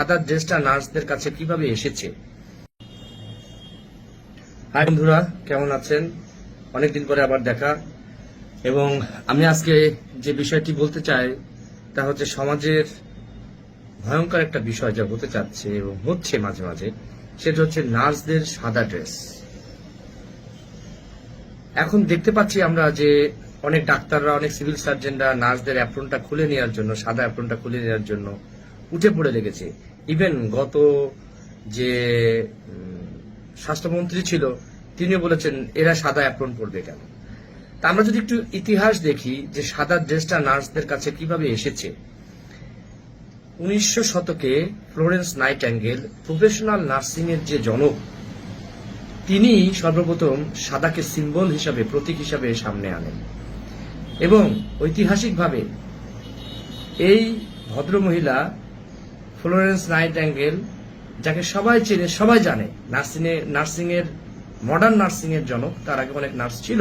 সাদা ড্রেসটা নার্সদের কাছে কীভাবে এসেছে? হাই বন্ধুরা, কেমন আছেন? অনেকদিন পরে আবার দেখা। এবং আমি আজকে যে বিষয়টি বলতে চাই, তা হচ্ছে সমাজের ভয়ঙ্কর একটা বিষয় যা হতে চাচ্ছে এবং হচ্ছে মাঝে মাঝে, সেটা হচ্ছে নার্সদের সাদা ড্রেস। এখন দেখতে পাচ্ছি আমরা যে অনেক ডাক্তাররা, অনেক সিভিল সার্জনরা নার্সদের অ্যাপ্রনটা খুলে নেওয়ার জন্য, সাদা অ্যাপ্রনটা খুলে নেওয়ার জন্য উঠে পড়ে লেগেছে। ইভেন গত যে স্বাস্থ্যমন্ত্রী ছিল, তিনিও বলেছেন এরা সাদা অ্যাপ্রন পরবে কেন? তা আমরা যদি একটু ইতিহাস দেখি যে সাদা ড্রেসটা নার্সদের কাছে কীভাবে এসেছে। উনিশশো শতকে Florence Nightingale professional nursing এর যে জনক, তিনি সর্বপ্রথম সাদাকে সিম্বল হিসাবে, প্রতীক হিসাবে সামনে আনেন। এবং ঐতিহাসিকভাবে এই ভদ্রমহিলা ফ্লোরেন্স নাইট অ্যাঙ্গেল যাকে সবাই চেনে, সবাই জানে নার্সিং এ নার্সিং এর মডার্ন নার্সিং এর জনক, তার আগে অনেক নার্স ছিল,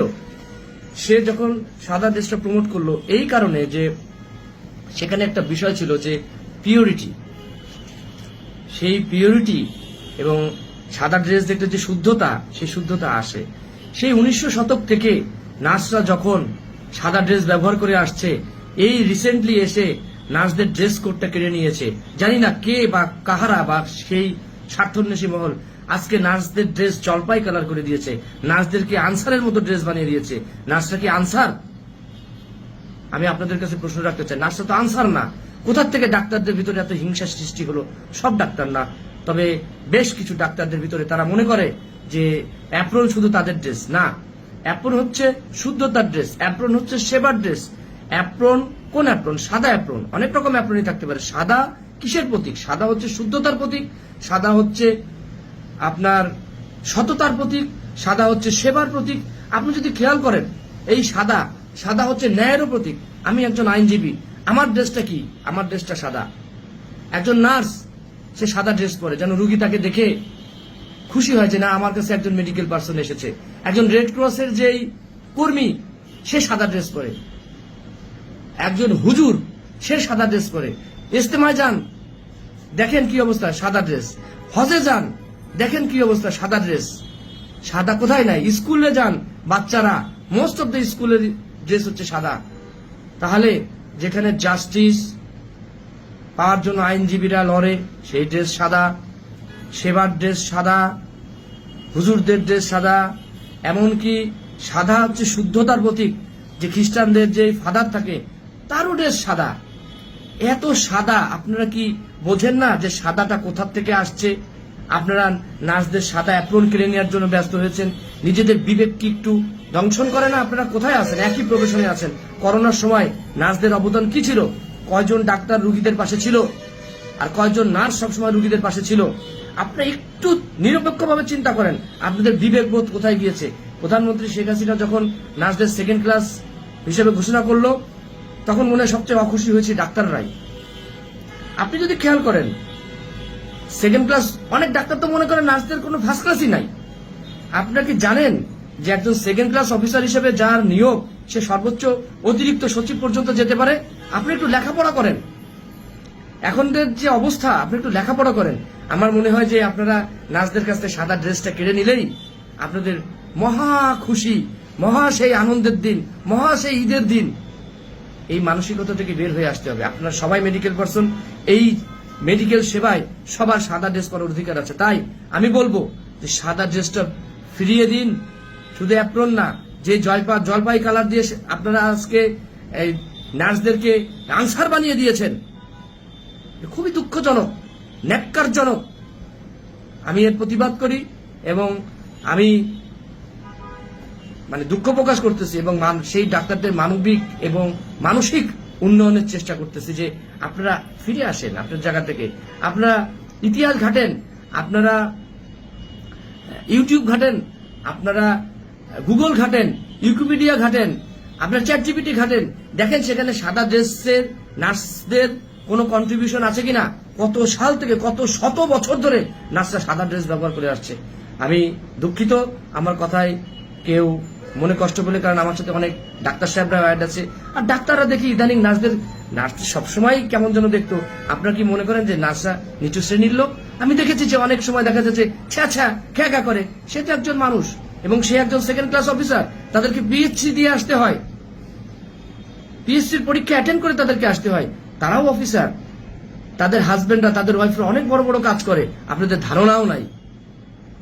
সে যখন সাদা ড্রেসটা প্রমোট করল, এই কারণে যে সেখানে একটা বিষয় ছিল যে পিওরিটি সেই পিওরিটি এবং সাদা ড্রেস দেখতে যে শুদ্ধতা, সেই শুদ্ধতা আসে। সেই উনিশশো শতক থেকে নার্সরা যখন সাদা ড্রেস ব্যবহার করে আসছে, এই রিসেন্টলি এসে নার্সদের ড্রেস কোডটা কেড়ে নিয়েছে। জানি না কে বা কাহারা বা সেই স্বার্থন্বেষী মহল আজকে নার্সদের ড্রেস জলপাই কালার করে দিয়েছে। নার্সদেরকে আনসারের মতো ড্রেস বানিয়ে দিয়েছে। নার্সরা কি আনসার? আমি আপনাদের কাছে প্রশ্ন রাখতে চাই। নার্সরা তো আনসার না। কোথার থেকে ডাক্তারদের ভিতরে এত হিংসা সৃষ্টি হলো? সব ডাক্তার না। তবে বেশ কিছু ডাক্তারদের ভিতরে তারা মনে করে যে অ্যাপ্রন শুধু তাদের ড্রেস না। অ্যাপ্রন হচ্ছে শুদ্ধতার ড্রেস অ্যাপ্রন হচ্ছে সেবার ড্রেস অ্যাপ্রন কোন অ্যাপ্রন সাদা অ্যাপ্রন অনেক রকম অ্যাপ্রনই থাকতে পারে। সাদা কিসের প্রতীক? সাদা হচ্ছে শুদ্ধতার প্রতীক, সাদা হচ্ছে আপনার সততার প্রতীক, সাদা হচ্ছে সেবার প্রতীক। আপনি যদি খেয়াল করেন, এই সাদা সাদা হচ্ছে ন্যায়েরও প্রতীক। আমি একজন আইনজীবী, আমার ড্রেসটা কি? আমার ড্রেসটা সাদা। একজন নার্স, সে সাদা ড্রেস পরে, যেন রুগী তাকে দেখে খুশি হয় যে, না, আমার কাছে একজন মেডিকেল পার্সন এসেছে। একজন রেড ক্রসের যেই কর্মী, সে সাদা ড্রেস পরে। একজন হুজুর, সে সাদা ড্রেস পরে। ইস্তেমায় যান, দেখেন কি অবস্থা, সাদা ড্রেস। হজে যান, দেখেন কি অবস্থা, সাদা ড্রেস। সাদা কোথায় নাই? স্কুলে যান, বাচ্চারা মোস্ট অফ দ্য স্কুলের ড্রেস হচ্ছে সাদা। তাহলে যেখানে জাস্টিস পাওয়ার জন্য আইনজীবীরা লড়ে, সেই ড্রেস সাদা, সেবার ড্রেস সাদা, হুজুরদের ড্রেস সাদা। এমনকি সাদা হচ্ছে শুদ্ধতার প্রতীক, যে খ্রিস্টানদের যে ফাদার থাকে তারও ড্রেস সাদা। এত সাদা, আপনারা কি বোঝেন না যে সাদাটা কোথার থেকে আসছে? আপনারা নার্সদের সাদা অ্যাপ্রন কিনে নেওয়ার জন্য ব্যস্ত হয়েছেন। নিজেদের বিবেক কি একটু দংশন করে না? আপনারা কোথায় আছেন? একই প্রফেশনে আছেন। করোনার সময় নার্সদের অবদান কি ছিল? কয়জন ডাক্তার রুগীদের পাশে ছিল? আর কয়জন নার্স সবসময় রুগীদের পাশে ছিল? আপনি একটু নিরপেক্ষভাবে চিন্তা করেন। আপনাদের বিবেক বোধ কোথায় গিয়েছে? প্রধানমন্ত্রী শেখ হাসিনা যখন নার্সদের সেকেন্ড ক্লাস হিসেবে ঘোষণা করল তখন মনে হয় সবচেয়ে অখুশি হয়েছে ডাক্তাররাই। আপনি যদি খেয়াল করেন সেকেন্ড ক্লাস অনেক ডাক্তার তো মনে করেন নার্সদের কোনো ফার্স্ট ক্লাসই নাই। আপনারা কি জানেন যে একজন সেকেন্ড ক্লাস অফিসার হিসেবে যার নিয়োগ, সে সর্বোচ্চ অতিরিক্ত সচিব পর্যন্ত যেতে পারে? আপনি একটু লেখাপড়া করেন। এখনকার যে অবস্থা, আপনি একটু লেখাপড়া করেন। আমার মনে হয় যে আপনারা নার্সদের কাছ থেকে সাদা ড্রেসটা কেড়ে নিলেই আপনাদের মহা খুশি, মহা সেই আনন্দের দিন, মহা সেই ঈদের দিন। এই মানসিকতা থেকে বের হয়ে আসতে হবে। আপনারা সবাই মেডিকেল পার্সন এই মেডিকেল সেবায় সবার সাদা ড্রেস করার অধিকার আছে। তাই আমি বলব যে সাদা ড্রেসটা ফিরিয়ে দিন শুধু অ্যাপ্রন না। যে জলপা, জলপাই কালার দিয়ে আপনারা আজকে এই নার্সদেরকে আনসার বানিয়ে দিয়েছেন। খুবই দুঃখজনক, ন্যাক্কারজনক। আমি এর প্রতিবাদ করি এবং আমি মানে দুঃখ প্রকাশ করতেছি এবং সেই ডাক্তারদের মানবিক এবং মানসিক উন্নয়নের চেষ্টা করতেছি যে আপনারা ফিরে আসেন আপনার জায়গা থেকে। আপনারা ইতিহাস ঘাটেন, আপনারা ইউটিউব ঘাটেন, আপনারা গুগল ঘাটেন ইউকিপিডিয়া ঘাটেন, আপনার চ্যাট জিপিটি ঘাটেন, দেখেন সেখানে সাদা ড্রেসের নার্সদের কোনো কন্ট্রিবিউশন আছে কিনা? কত সাল থেকে কত শত বছর ধরে নার্সরা সাদা ড্রেস ব্যবহার করে আসছে। আমি দুঃখিত, আমার কথায় কেউ মনে কষ্ট পেলে, কারণ আমার সাথে অনেক ডাক্তার সাহেবরা অ্যাড আছে। আর ডাক্তাররা দেখি ইদানিং নার্সদের, নার্স সবসময় কেমন যেন দেখতো। আপনারা কি মনে করেন যে নার্সরা নিচু শ্রেণির লোক? আমি দেখেছি যে অনেক সময় দেখা যাচ্ছে ছ্যা ছ্যা খ্যাকা করে। সে তো একজন মানুষ, এবং সে একজন সেকেন্ড ক্লাস অফিসার তাদেরকে পিএইচসি দিয়ে আসতে হয়। পিএসসির পরীক্ষা অ্যাটেন্ড করে তাদেরকে আসতে হয়। তারাও অফিসার তাদের হাজবেন্ডরা তাদের ওয়াইফরা অনেক বড় বড় কাজ করে। আপনাদের ধারণাও নাই।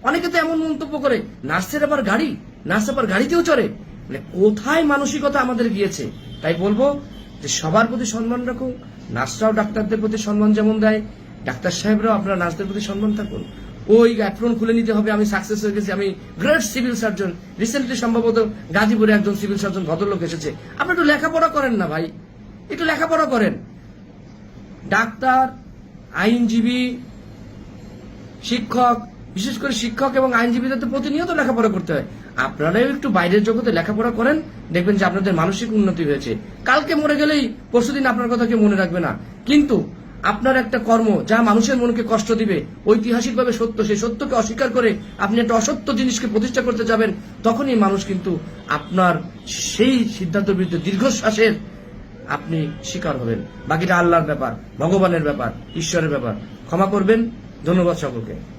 অনেকে তো এমন মন্তব্য করে, নার্সের আবার গাড়ি? নার্স আবার গাড়িতেও চড়ে? মানে কোথায় মানসিকতা আমাদের গিয়েছে? তাই বলব যে সবার প্রতি সম্মান রাখুন, নার্সরাও ডাক্তারদের প্রতি সম্মান যেমন দেয়, ডাক্তার সাহেবরাও আপনারা নার্সদের প্রতি সম্মান থাকুন। ওই অ্যাপ্রন খুলে নিতে হবে, আমি সাকসেস হয়ে গেছি, আমি গ্রেট সিভিল সার্জন রিসেন্টলি সম্ভবত গাজীপুরে একজন সিভিল সার্জন ভদ্রলোক এসেছে। আপনি একটু লেখাপড়া করেন না ভাই, একটু লেখাপড়া করেন। ডাক্তার, আইনজীবী, শিক্ষক বিশেষ করে শিক্ষক এবং আইনজীবীদের তো প্রতিনিয়ত লেখাপড়া করতে হয়। আপনারাও একটু বাইরের জগতে লেখাপড়া করেন, দেখবেন যে আপনাদের মানসিক উন্নতি হয়েছে। কালকে মরে গেলেই পরশুদিন আপনার কথা কেউ মনে রাখবে না। কিন্তু আপনার একটা কর্ম, যা মানুষের মনকে কষ্ট দিবে, ঐতিহাসিকভাবে সত্য, সেই সত্যকে অস্বীকার করে আপনি একটা অসত্য জিনিসকে প্রতিষ্ঠা করতে যাবেন, তখনই মানুষ কিন্তু আপনার সেই সিদ্ধান্তের বিরুদ্ধে দীর্ঘশ্বাসের আপনি শিকার হবেন। বাকিটা আল্লাহর ব্যাপার, ভগবানের ব্যাপার, ঈশ্বরের ব্যাপার। ক্ষমা করবেন। ধন্যবাদ সকলকে।